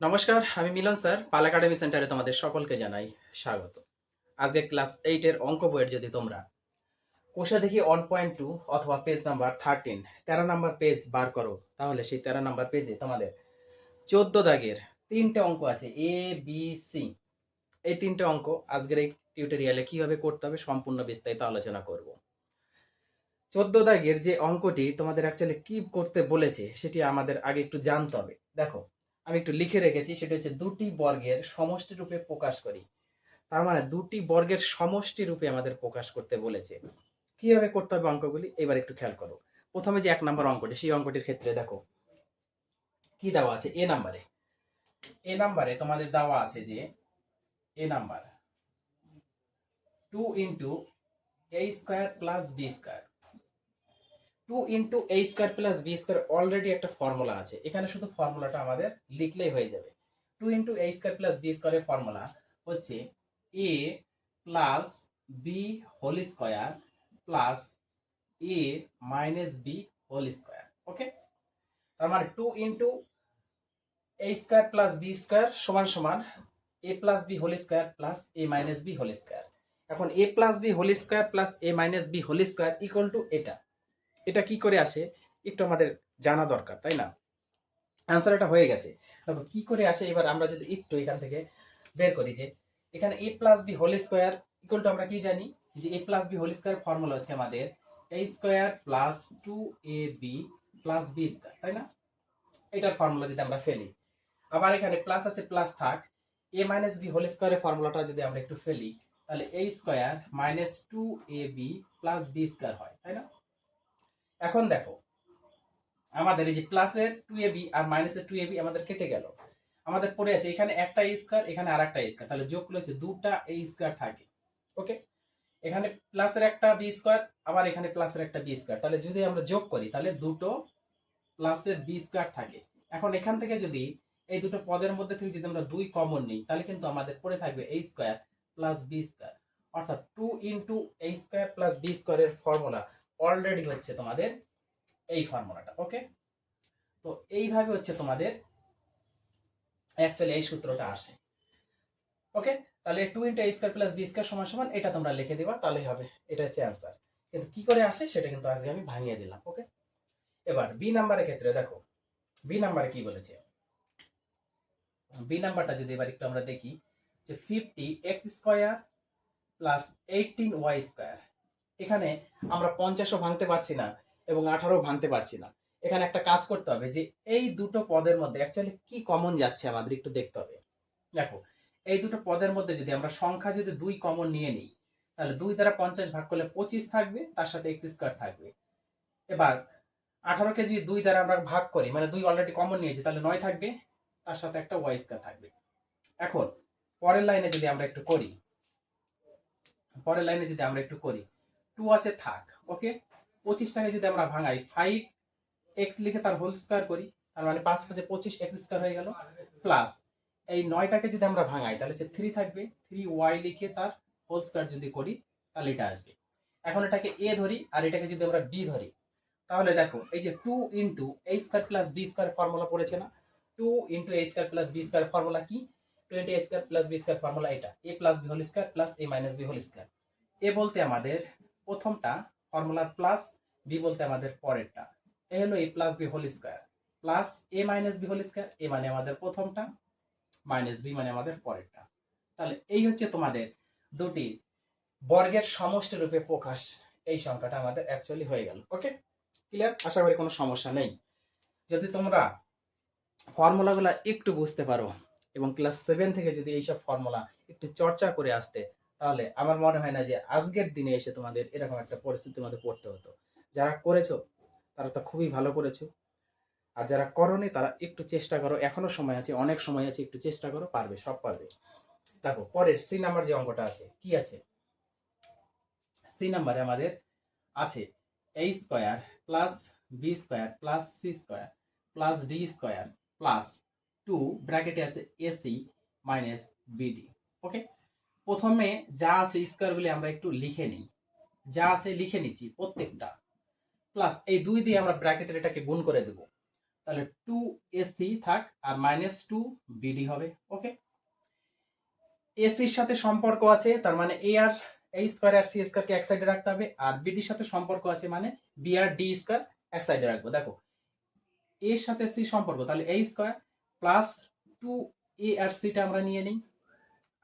নমস্কার, আমি মিলন স্যার, পাল একাডেমি সেন্টারে তোমাদের সকলকে জানাই স্বাগত। আজকে ক্লাস এইটের অঙ্ক বইয়ের যদি তোমরা কোষা দেখি ওয়ান পয়েন্ট টু অথবা পেজ নাম্বার থার্টিন তেরো নাম্বার পেজ বার করো, তাহলে সেই তেরো নাম্বার পেজে তোমাদের চোদ্দ দাগের তিনটে অঙ্ক আছে এ বি সি এই তিনটে অঙ্ক আজকের এই টিউটোরিয়ালে কীভাবে করতে হবে সম্পূর্ণ বিস্তারিত আলোচনা করব। চোদ্দ দাগের যে অঙ্কটি তোমাদের অ্যাকচুয়ালি কী করতে বলেছে, সেটি আমাদের আগে একটু জানতে হবে। দেখো আমি একটু লিখে রেখেছি, সেটা হচ্ছে দুটি বর্গের সমষ্টি রূপে প্রকাশ করি। তার মানে দুটি বর্গের সমষ্টি রূপে আমাদের প্রকাশ করতে বলেছে। কীভাবে করতে হবে অঙ্কগুলি? এবার একটু খেয়াল করো। প্রথমে যে এক নম্বর অঙ্কটি, সেই অঙ্কটির ক্ষেত্রে দেখো, কি দেওয়া আছে? এ নাম্বারে। এ নাম্বারে তোমাদের দেওয়া আছে যে, A number, two into A square plus B square. Two into A square plus B square already একটা ফর্মুলা আছে। এখানে শুধু ফর্মুলাটা আমাদের লিখলেই হয়ে যাবে। Two into A square plus B স্কোয়ারের ফর্মুলা হচ্ছে A plus B whole square plus A minus B whole square, okay? তার মানে two into A square plus B square সমান সমান A plus B whole square plus A minus B whole square. এখন A plus B whole square plus A minus B whole square equal to এটা। এটা কি করে আসে? একটু আমাদের জানা দরকার, তাই না? অ্যান্সার এটা হয়ে গেছে। দেখো, কি করে আসে? এবার আমরা যদি একটু এখান থেকে বের করি যে, এখানে A plus B whole square equal to আমরা কি জানি? যে A plus B whole square formula হচ্ছে আমাদের A square plus two A B plus B square তাই না? এটার ফর্মুলা যদি আমরা ফেলি। আবার এখানে প্লাস আছে প্লাস থাক। এ মাইনাস বি হোল স্কোয়ারের ফর্মুলাটা যদি আমরা একটু ফেলি, তাহলে A square minus two A B plus B square হয়, তাই না? এখন দেখো, আমাদের এই যে প্লাসের টু এ বি আর মাইনাসের টু এ বি আমাদের কেটে গেল। আমাদের পড়ে আছে এখানে একটা স্কোয়ার এখানে আর একটা স্কোয়ার তাহলে যোগ করলে হচ্ছে দুটা এই স্কোয়ার থাকে। ওকে এখানে প্লাসের একটা বি স্কোয়ার আবার এখানে প্লাসের একটা বি স্কোয়ার তাহলে যদি আমরা যোগ করি, তাহলে দুটো প্লাসের বি স্কোয়ার থাকে। এখন এখান থেকে যদি এই দুটো পদের মধ্যে থেকে যদি আমরা দুই কমন নিই, তাহলে কিন্তু আমাদের পড়ে থাকবে A square plus B square অর্থাৎ two into A square plus B স্কোয়ারের ফর্মুলা অলরেডি হচ্ছে তোমাদের এই ফর্মুলাটা ওকে তো এইভাবে হচ্ছে তোমাদের অ্যাকচুয়ালি এই সূত্রটা আসে ওকে তাহলে two into A square plus B square সমান সমান এটা তোমরা লিখে দিবা, তাহলেই হবে, এটা হচ্ছে অ্যান্সার কিন্তু কি করে আসে সেটা কিন্তু আজকে আমি ভাঙিয়ে দিলাম ওকে এবার বি নাম্বারের ক্ষেত্রে দেখো বি নাম্বারে কি বলেছে? বি নাম্বারটা যদি এবার একটু আমরা দেখি, যে fifty X square plus eighteen Y square এখানে আমরা পঞ্চাশও ভাঙতে পারছি না এবং আঠারো ভাঙতে পারছি না। এখানে একটা কাজ করতে হবে যে এই দুটো পদের মধ্যে অ্যাকচুয়ালি কি কমন যাচ্ছে আমাদের একটু দেখতে হবে। দেখো, এই দুটো পদের মধ্যে যদি আমরা সংখ্যা যদি দুই কমন নিয়ে নিই, তাহলে দুই দ্বারা পঞ্চাশ ভাগ করলে পঁচিশ থাকবে, তার সাথে এক্স স্কোয়ার থাকবে। এবার আঠারোকে যদি দুই দ্বারা আমরা ভাগ করি মানে দুই অলরেডি কমন নিয়েছি, তাহলে নয় থাকবে, তার সাথে একটা ওয়াই স্কোয়ার থাকবে। এখন, পরের লাইনে যদি আমরা একটু করি, পরের লাইনে যদি আমরা একটু করি টু আছে, থাক ওকে পঁচিশটাকে যদি আমরা ভাঙাই ফাইভ এক্স লিখে তার হোল স্কোয়ার করি, তার মানে পাঁচ পাঁচে পঁচিশ এক্স স্কোয়ার হয়ে গেল প্লাস এই নয়টাকে যদি আমরা ভাঙাই, তাহলে যে থ্রি থাকবে থ্রি ওয়াই লিখে তার হোল স্কোয়ার যদি করি, তাহলে এটা আসবে। এখন এটাকে এ ধরি, আর এটাকে যদি আমরা বি ধরি, তাহলে দেখো, এই যে two into A square plus B square formula পড়েছে না two into A square plus B square formula কি? Twenty A square plus B square formula এটা A plus B whole square plus A minus B whole square A বলতে আমাদের প্রথমটা ফর্মুলার plus B বলতে আমাদের পরেরটা। এ হলো A plus B whole square plus A minus B whole square A মানে আমাদের প্রথমটা মাইনাস বি মানে আমাদের পরেরটা। তাহলে এই হচ্ছে তোমাদের দুটি বর্গের সমষ্টি রূপে প্রকাশ। এই সংখ্যাটা আমাদের অ্যাকচুয়ালি হয়ে গেল ওকে ক্লিয়ার আশা করি কোনো সমস্যা নেই। যদি তোমরা ফর্মুলাগুলো একটু বুঝতে পারো, এবং ক্লাস সেভেন থেকে যদি এইসব ফর্মুলা একটু চর্চা করে আসতে তাহলে আমার মনে হয় না যে আজকের দিনে এসে তোমাদের এরকম একটা পরিস্থিতির মধ্যে পড়তে হতো। যারা করেছ, তারা তো খুবই ভালো করেছ। আর যারা করনি, তারা একটু চেষ্টা করো। এখনও সময় আছে, অনেক সময় আছে, একটু চেষ্টা করো, পারবে, সব পারবে। দেখো, পরের সি নাম্বার যে অঙ্কটা আছে, কি আছে? সি নাম্বারে আমাদের আছে A square plus B square plus C square plus D square plus two ব্র্যাকেটে আছে এসি মাইনাস বিডি ওকে প্রথমে যা আছে স্কোয়ারগুলি আমরা একটু লিখে নিই। যা আছে লিখে নিচ্ছি প্রত্যেকটা। প্লাস এই দুই দিয়ে আমরা ব্র্যাকেটের এটাকে গুণ করে দেব। তাহলে টু এসি থাক আর মাইনাস টু বিডি হবে ওকে এসির সাথে সম্পর্ক আছে, তার মানে এ আর এই স্কোয়ার আর সি স্কোয়ারকে এক সাইডে রাখতে হবে, আর বিডির সাথে সম্পর্ক আছে মানে বি আর ডি স্কোয়ার এক সাইডে রাখব। দেখো এর সাথে সি সম্পর্ক, তাহলে A square plus two A আর সিটা আমরা নিয়ে নিই।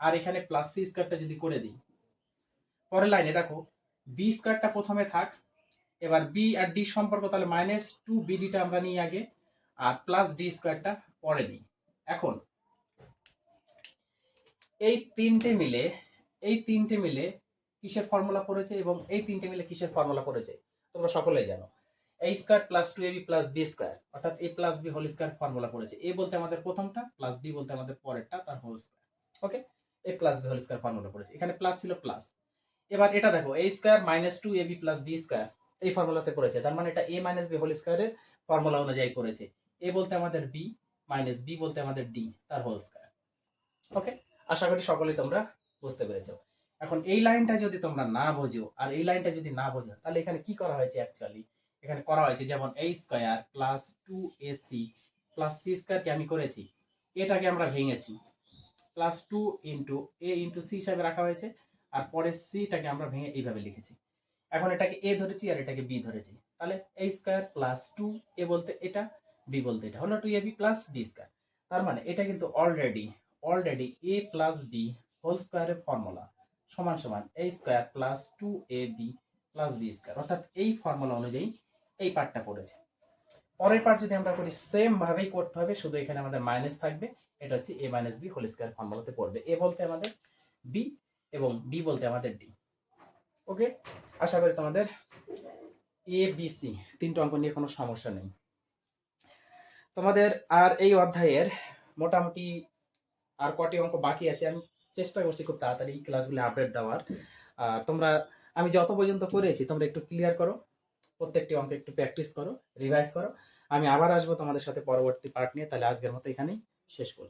আর এখানে প্লাস সি স্কোয়ারটা যদি করে দিই, পরের লাইনে দেখো বি স্কোয়ারটা প্রথমে থাক, এবার বি আর ডি সম্পর্ক তাহলে মাইনাস টু বিডিটা আমরা নিই আগে, আর প্লাস ডি স্কোয়ারটা পরে নিই। এখন, এই তিনটে মিলে, এই তিনটে মিলে কিসের ফর্মুলা পড়েছে এবং এই তিনটে মিলে কিসের ফর্মুলা পড়েছে, তোমরা সকলেই জানো। A square plus two AB plus B square অর্থাৎ A plus B whole square formula পড়েছে। এ বলতে আমাদের প্রথমটা প্লাস বি বলতে আমাদের পরেরটা, তার whole square okay A plus B whole square formula পড়েছে। এখানে প্লাস ছিল প্লাস এবার এটা দেখো A square minus two AB plus B square এই ফর্মুলাতে পড়েছে। তার মানে এটা এ মাইনাস বি হোল স্কোয়ারের ফর্মুলা অনুযায়ী পড়েছে। এ বলতে আমাদের বি মাইনাস বি বলতে আমাদের ডি তার হোল স্কোয়ার ওকে আশা করি সকলেই তোমরা বুঝতে পেরেছ। এখন এই লাইনটা যদি তোমরা না বোঝো, আর এই লাইনটা যদি না বোঝো, তাহলে এখানে কি করা হয়েছে অ্যাকচুয়ালি এখানে করা হয়েছে যেমন A square plus two A C plus C স্কোয়ারকে আমি করেছি, এটাকে আমরা ভেঙেছি। Plus two into A into C হিসাবে রাখা হয়েছে, আর পরে সিটাকে আমরা ভেঙে এইভাবে লিখেছি। এখন এটাকে এ ধরেছি আর এটাকে বি ধরেছি। তাহলে A square plus two A বলতে এটা বি বলতে এটা। হলো two A B plus B square তার মানে এটা কিন্তু already already A plus B whole স্কোয়ারের ফর্মুলা সমান সমান A square plus two A B plus B square অর্থাৎ এই ফর্মুলা অনুযায়ী এই পার্টটা পড়েছে। পরের পার্ট যদি আমরা করি সেম ভাবেই করতে হবে। শুধু এখানে আমাদের মাইনাস থাকবে। এটা হচ্ছে A minus B whole square ফর্মুলাতে পড়বে। এ বলতে আমাদের বি এবং বি বলতে আমাদের ডি ওকে আশা করি তোমাদের এ বি সি তিনটে অঙ্ক নিয়ে কোনো সমস্যা নেই। তোমাদের আর এই অধ্যায়ের মোটামুটি আর কটি অঙ্ক বাকি আছে, আমি চেষ্টা করছি খুব তাড়াতাড়ি এই ক্লাসগুলো আপডেট দেওয়ার। আর তোমরা, আমি যত পর্যন্ত করেছি, তোমরা একটু ক্লিয়ার করো, প্রত্যেকটি অঙ্ক একটু প্র্যাকটিস করো রিভাইজ করো। আমি আবার আসব তোমাদের সাথে পরবর্তী পার্ট নিয়ে, তাহলে আজকের মতো এখানেই শেষ করব